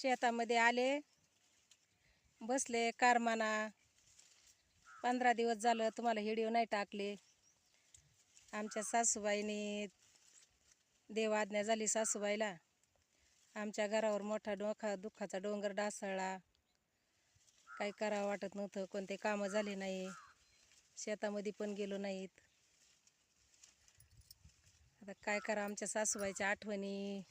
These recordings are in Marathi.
शेतामध्ये आले. बसले कारमाना. पंधरा दिवस झालं तुम्हाला हिडिओ नाही टाकले. आमच्या सासूबाईनी देवाज्ञा झाली सासूबाईला. आमच्या घरावर मोठा डोखा दुःखाचा डोंगर डासळला काही करावं वाटत नव्हतं कोणते कामं झाले नाही. शेतामध्ये पण गेलो नाहीत. आता काय करा आमच्या सासूबाईच्या आठवणी?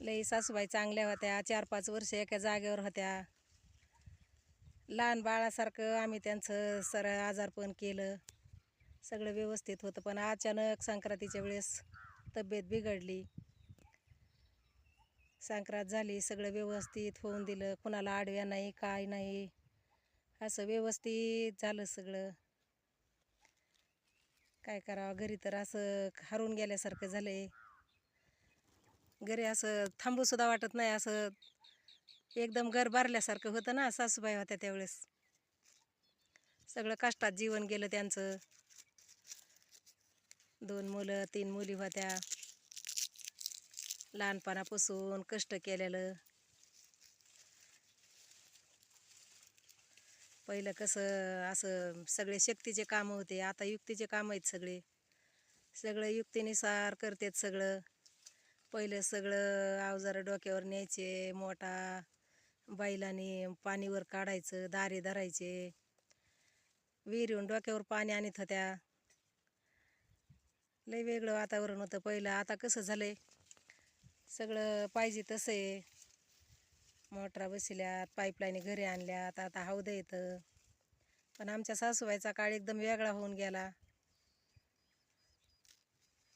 लई सासूबाई चांगल्या होत्या चार पाच वर्ष एका जागेवर होत्या. लहान बाळासारखं आम्ही त्यांचं सर आजारपण केलं. सगळं व्यवस्थित होतं पण अचानक संक्रांतीच्या वेळेस तब्येत बिघडली. संक्रांत झाली सगळं व्यवस्थित होऊन दिलं कुणाला आडव्या नाही काय नाही असं व्यवस्थित झालं सगळं. काय करावं घरी तर असं हरून गेल्यासारखं झालं आहे घरी असं थांबूसुद्धा वाटत नाही असं एकदम घर भरल्यासारखं होतं ना सासूबाई होत्या त्यावेळेस. सगळं कष्टात जीवन गेलं त्यांचं. दोन मुलं तीन मुली होत्या. लहानपणापासून कष्ट केलेलं. पहिलं कसं असं सगळे शक्तीचे कामं होते आता युक्तीचे कामं आहेत सगळे. सगळं युक्तीनुसार करतात सगळं. पहिलं सगळं अवजारं डोक्यावर न्यायचे मोठा बैलाने पाणीवर काढायचं दारे धरायचे. विहिरीहून डोक्यावर पाणी आणत होत्या. लय वेगळं वातावरण होतं पहिलं. आता कसं झालंय? सगळं पाहिजे तसं आहे मोटरा बसल्यात पाईपलाईन घरी आणल्यात. आता हौदं येतं. पण आमच्या सासूबाईचा काळ एकदम वेगळा होऊन गेला.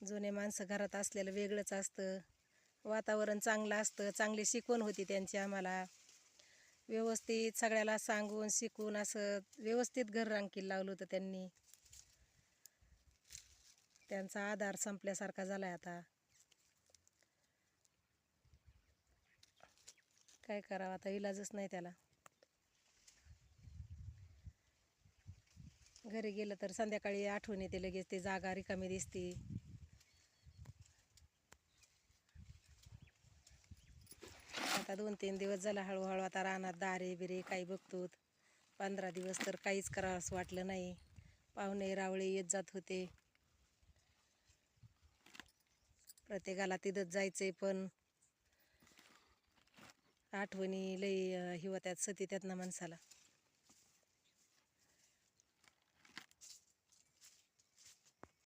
जुने माणसं घरात असलेलं वेगळंच असतं. वातावरण चांगलं असतं. चांगली शिकवण होती त्यांची आम्हाला. व्यवस्थित सगळ्याला सांगून शिकून असं व्यवस्थित घर रांकीला लावलं होतं त्यांनी. त्यांचा आधार संपल्यासारखा झाला आहे आता. काय करावं आता? इलाजच नाही त्याला. घरी गेलं तर संध्याकाळी आठवण येते लगेच. ती जागा रिकामी दिसते. आता दोन तीन दिवस झाला हळूहळू आता रानात दारे बिरे काही बघतो पंधरा दिवस तर काहीच करावंसं वाटलं नाही. पाहुणे रावळे येत जात होते. प्रत्येकाला तिथंच जायचंय पण आठवणी लई हिवत्यात सती त्यातनं माणसाला.